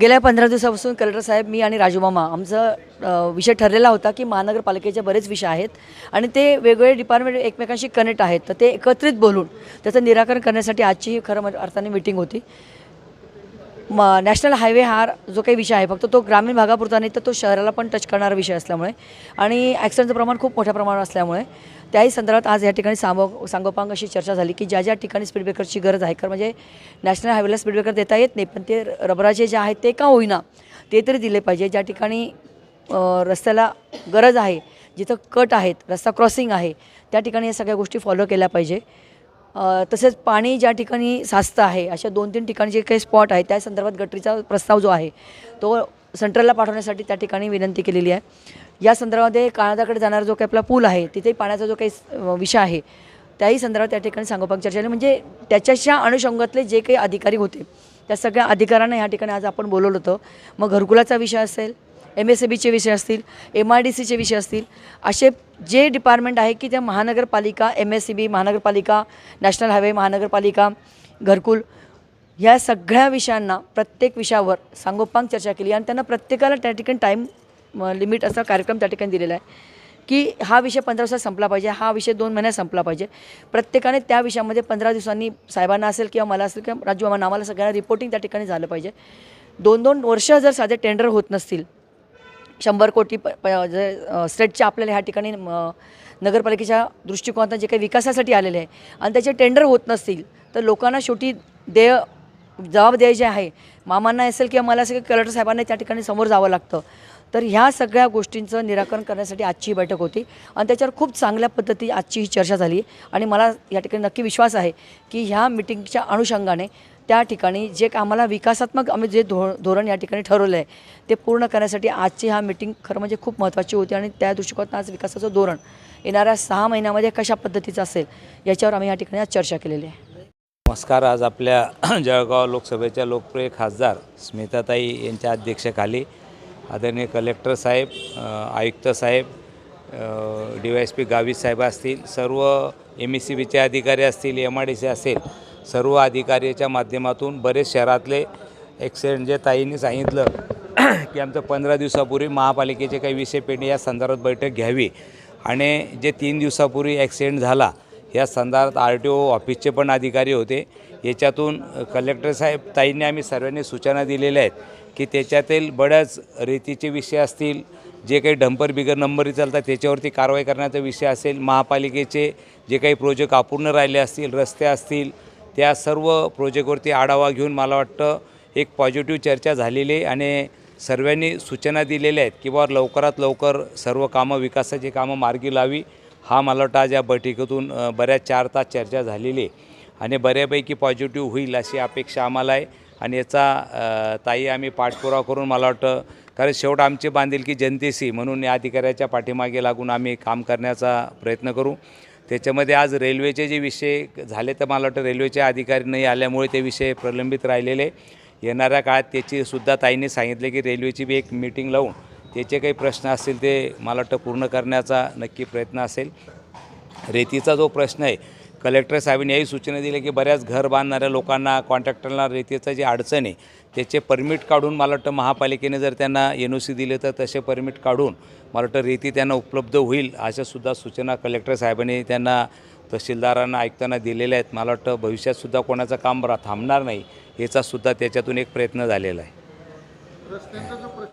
गेल्या पंधरा दिवसापासून कलेक्टर साहेब मी आणि राजूमामा आमचा विषय ठरलेला होता की महानगरपालिकेचे बरेच विषय आहेत आणि ते वेगवेगळे डिपार्टमेंट एकमेकांशी कनेक्ट आहेत. तर ते एकत्रित बोलून त्याचं निराकरण करण्यासाठी आजची खरं अर्थाने मिटिंग होती. म नॅशनल हायवे हा जो काही विषय आहे फक्त तो ग्रामीण भागापुरता नाही तर तो शहराला पण टच करणारा विषय असल्यामुळे आणि ॲक्सिडेंटचं प्रमाण खूप मोठ्या प्रमाणात असल्यामुळे त्याही संदर्भात आज या ठिकाणी सांगो सांगोपांग अशी चर्चा झाली की ज्या ज्या ठिकाणी स्पीड ब्रेकरची गरज आहे कारण म्हणजे नॅशनल हायवेला स्पीड ब्रेकर देता येत नाही पण ते रबराचे जे आहेत ते का होईना ते तरी दिले पाहिजे. ज्या ठिकाणी रस्त्याला गरज आहे जिथं कट आहेत रस्ता क्रॉसिंग आहे त्या ठिकाणी या सगळ्या गोष्टी फॉलो केल्या पाहिजे. तसेच पाणी ज्या ठिकाणी साचतं आहे अशा दोन तीन ठिकाणी जे काही स्पॉट आहे त्या संदर्भात गटरीचा प्रस्ताव जो आहे तो सेंट्रलला पाठवण्यासाठी त्या ठिकाणी विनंती केलेली आहे. या संदर्भामध्ये काळादाकडे जाणारा जो काही आपला पूल आहे तिथे पाण्याचा जो काही विषय आहे त्याही संदर्भात त्या ठिकाणी सांगोपाक चर्चा झाली. म्हणजे त्याच्याशा अनुषंगातले जे काही अधिकारी होते त्या सगळ्या अधिकाऱ्यांना या ठिकाणी आज आपण बोलवलं होतं. मग घरकुलाचा विषय असेल एम एस ए बीचे विषय असतील एम आय डी सीचे विषय असतील असे जे डिपार्टमेंट आहे की त्या महानगरपालिका एम एस सी बी महानगरपालिका नॅशनल हायवे महानगरपालिका घरकुल ह्या सगळ्या विषयांना प्रत्येक विषयावर सांगोपांग चर्चा केली. आणि त्यांना प्रत्येकाला त्या ठिकाणी टाईम लिमिट असा कार्यक्रम त्या ठिकाणी दिलेला आहे. की हा विषय पंधरा दिवसात संपला पाहिजे हा विषय दोन महिन्यात संपला पाहिजे. प्रत्येकाने त्या विषयामध्ये पंधरा दिवसांनी साहेबांना असेल किंवा मला असेल किंवा राजू मामांना आम्हाला सगळ्यांना रिपोर्टिंग त्या ठिकाणी झालं पाहिजे. दोन दोन वर्ष जर साधे टेंडर होत नसतील शंभर कोटी प प जे स्टेटच्या आपल्याला ह्या ठिकाणी नगरपालिकेच्या दृष्टिकोनातून जे काही विकासासाठी आलेले आहे आणि त्याचे टेंडर होत नसतील तर लोकांना शेवटी देय जबाब जे आहे मामांना असेल किंवा मला असेल की कलेक्टर साहेबांना त्या ठिकाणी समोर जावं लागतं. तर ह्या सगळ्या गोष्टींचं निराकरण करण्यासाठी आजची बैठक होती. आणि त्याच्यावर खूप चांगल्या पद्धती आजची ही चर्चा झाली. आणि मला या ठिकाणी नक्की विश्वास आहे की ह्या मिटिंगच्या अनुषंगाने त्या ठिकाणी जे आम्हाला विकासात्मक आम्ही जे धो धोरण या ठिकाणी ठरवलं आहे ते पूर्ण करण्यासाठी आजची हा मिटिंग खरं म्हणजे खूप महत्त्वाची होती. आणि त्या दृष्टिकोनातून आज विकासाचं धोरण येणाऱ्या सहा महिन्यामध्ये कशा पद्धतीचं असेल याच्यावर आम्ही या ठिकाणी आज चर्चा केलेली आहे. नमस्कार आज आपल्या जळगाव लोकसभेच्या लोकप्रिय खासदार स्मिताताई यांच्या अध्यक्षाखाली आदरणीय कलेक्टर साहेब आयुक्त साहेब D Y S P Gavit साहेब असतील सर्व एम एस सी बीचे अधिकारी असतील एम आय डी सी असेल सर्व अधिकाऱ्याच्या माध्यमातून बरेच शहरातले ॲक्सिडेंट जे ताईंनी सांगितलं की आमचं पंधरा दिवसापूर्वी महापालिकेचे काही विषय पेंडी या संदर्भात बैठक घ्यावी. आणि जे तीन दिवसापूर्वी ॲक्सिडेंट झाला या संदर्भात आर टी ओ ऑफिसचे पण अधिकारी होते. याच्यातून कलेक्टर साहेब ताईंनी आम्ही सर्वांनी सूचना दिलेल्या आहेत की त्याच्यातील बऱ्याच रेतीचे विषय असतील जे काही डंपर बिगर नंबरी चालतात त्याच्यावरती कारवाई करण्याचा विषय असेल महापालिकेचे जे काही प्रोजेक्ट अपूर्ण राहिले असतील रस्ते असतील त्या सर्व प्रोजेक्टवरती आढावा घेऊन मला वाटतं एक पॉझिटिव्ह चर्चा झालेली आहे आणि सर्वांनी सूचना दिलेल्या आहेत की बाबा लवकरात लवकर सर्व कामं विकासाची कामं मार्गी लावी. हा मला वाटतं आज या बैठकीतून बऱ्याच चार तास चर्चा झालेली आहे. आणि बऱ्यापैकी पॉझिटिव्ह होईल अशी अपेक्षा आम्हाला आहे. आणि याचा ताई आम्ही पाठपुरावा करून मला वाटतं कारण शेवट आमची बांधिलकी जनतेशी म्हणून या अधिकाऱ्याच्या पाठीमागे लागून आम्ही काम करण्याचा प्रयत्न करू. त्याच्यामध्ये आज रेल्वेचे जे विषय झाले तर मला वाटतं रेल्वेचे अधिकारी नाही आल्यामुळे ते विषय प्रलंबित राहिलेले. येणाऱ्या काळात त्याची सुद्धा ताईंनी सांगितले की रेल्वेची बी एक मीटिंग लावून त्याचे काही प्रश्न असतील ते मला वाटतं पूर्ण करण्याचा नक्की प्रयत्न असेल. रेतीचा जो प्रश्न आहे कलेक्टर साहेबांनी याही सूचना दिल्या की बऱ्याच घर बांधणाऱ्या लोकांना कॉन्ट्रॅक्टरला रेतीचं जे अडचण आहे त्याचे परमिट काढून मला वाटतं महापालिकेने जर त्यांना एन ओ सी दिले तर तसे परमिट काढून मला वाटतं रेती त्यांना उपलब्ध होईल अशासुद्धा सूचना कलेक्टर साहेबांनी त्यांना तहसीलदारांना ऐकताना दिलेल्या आहेत. मला वाटतं भविष्यातसुद्धा कोणाचं काम रा थांबणार नाही याचासुद्धा त्याच्यातून एक प्रयत्न झालेला आहे.